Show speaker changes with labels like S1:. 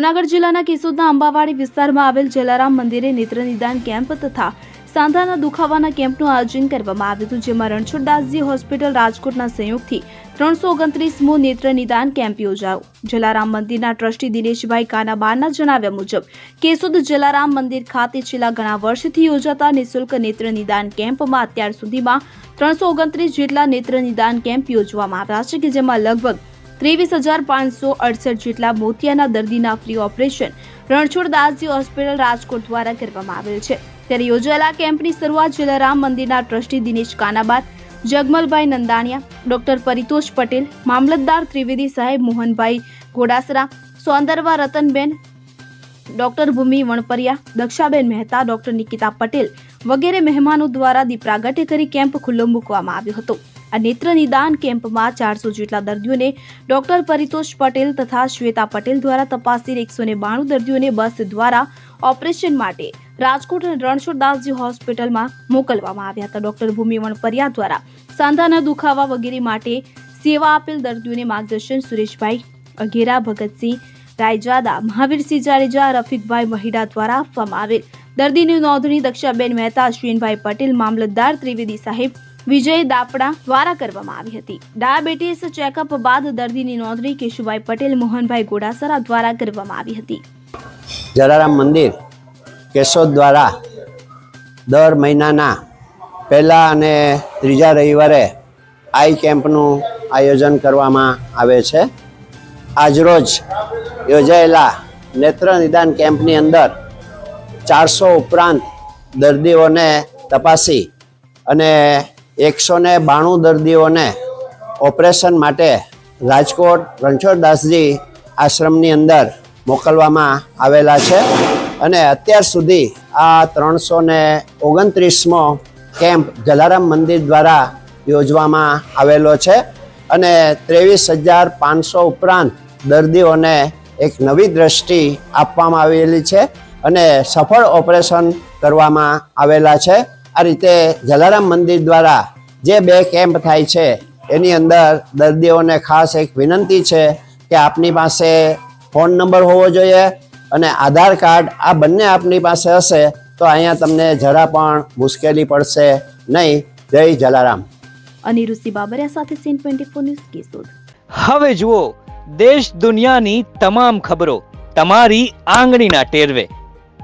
S1: જૂનાગઢ જિલ્લાના કેશોદના અંબાવાડી વિસ્તારમાં આવેલ જલારામ મંદિરે નેત્ર નિદાન કેમ્પ તથા સાંધાના દુખાવાના કેમ્પનું આયોજન કરવામાં આવ્યું હતું, જેમાં રણછોડદાસજી હોસ્પિટલ રાજકોટના સંયોગથી ત્રણસો ઓગણત્રીસમો નેત્ર નિદાન કેમ્પ યોજાયો. જલારામ મંદિરના ટ્રસ્ટી દિનેશભાઈ કાનાબારના જણાવ્યા મુજબ, કેશોદ જલારામ મંદિર ખાતે છેલ્લા ઘણા વર્ષથી યોજાતા નિઃશુલ્ક નેત્ર નિદાન કેમ્પમાં અત્યાર સુધીમાં ત્રણસો ઓગણત્રીસ જેટલા નેત્ર નિદાન કેમ્પ યોજવામાં આવ્યા છે, કે જેમાં લગભગ ત્રેવીસ હજાર પાંચસો અડસઠ જેટલા મોતિયાના દર્દીના free operation Ranchhoddasji hospital Rajkot દ્વારા કરવામાં આવેલ છે. ત્યારે યોજાયેલા કેમ્પની શરૂઆત જલારામ મંદિરના ટ્રસ્ટી દિનેશ કાનાબાદ, જગમલભાઈ નંદાણિયા, ડોક્ટર પરિતોષ પટેલ, મામલતદાર ત્રિવેદી સાહેબ મોહનભાઈ ઘોડાસરા સોંદરવા રતનબેન, ડોક્ટર ભૂમિ વણપરિયા, દક્ષાબેન મહેતા, ડોક્ટર નિકિતા પટેલ વગેરે મહેમાનો દ્વારા દીપ પ્રાગટ્ય કરી કેમ્પ ખુલ્લો મૂકવામાં આવ્યો હતો. આ નેત્ર નિદાન કેમ્પમાં ચારસો જેટલા દર્દીઓને ડોક્ટર પરિતોષ પટેલ તથા શ્વેતા પટેલ દ્વારા તપાસી એકસો ને બાણું દર્દીઓને બસ દ્વારા ઓપરેશન માટે રાજકોટ રણછોડદાસજી હોસ્પિટલમાં મોકલવામાં આવ્યા હતા. ડોક્ટર ભૂમિવણ વણપરિયા દ્વારા સાંધાના દુખાવા વગેરે માટે સેવા આપેલ દર્દીઓને માર્ગદર્શન સુરેશભાઈ અઘેરા, ભગતસિંહ રાયજાદા, મહાવીરસિંહ જાડેજા, રફીકભાઈ મહિડા દ્વારા આપવામાં આવેલ. દર્દીની નોંધણી દક્ષાબેન મહેતા અશ્વિનભાઈ પટેલ, મામલતદાર ત્રિવેદી સાહેબ વિજય દાપડા દ્વારા કરવામાં આવી હતી. ડાયાબિટીસ ચેકઅપ બાદ દર્દીની નોંધણી કેશુભાઈ પટેલ, મોહનભાઈ ગોડાસરા દ્વારા કરવામાં આવી હતી.
S2: જલારામ મંદિર, કેશોદ દ્વારા દર મહિનાના પહેલા અને ત્રીજા રવિવારે આઈ કેમ્પનું આયોજન કરવામાં આવે છે. આજરોજ યોજાયેલા નેત્ર નિદાન કેમ્પની અંદર ચારસો ઉપરાંત દર્દીઓને તપાસી અને એકસો ને બાણું દર્દીઓને ઓપરેશન માટે રાજકોટ રણછોડદાસજી આશ્રમની અંદર મોકલવામાં આવેલા છે. અને અત્યાર સુધી આ ત્રણસો ને ઓગણત્રીસમો કેમ્પ જલારામ મંદિર દ્વારા યોજવામાં આવેલો છે. અને ત્રેવીસ હજાર પાંચસો ઉપરાંત દર્દીઓને એક નવી દ્રષ્ટિ આપવામાં આવેલી છે અને સફળ ઓપરેશન કરવામાં આવેલા છે. આ રીતે જલારામ મંદિર દ્વારા જે બે કેમ્પ થાય છે એની અંદર દર્દીઓને ખાસ એક વિનંતી છે કે આપની પાસે ફોન નંબર હોવો જોઈએ અને આધાર કાર્ડ આ બંને આપની પાસે હશે તો અહીંયા તમને જરા પણ મુશ્કેલી પડશે નહીં. જય જલારામ.
S1: અનિરુદ્ધ બાબરિયા સાથે CN twenty four news Keshod
S3: હવે જુઓ દેશ દુનિયાની તમામ ખબરો તમારી આંગળીના ટેરવે.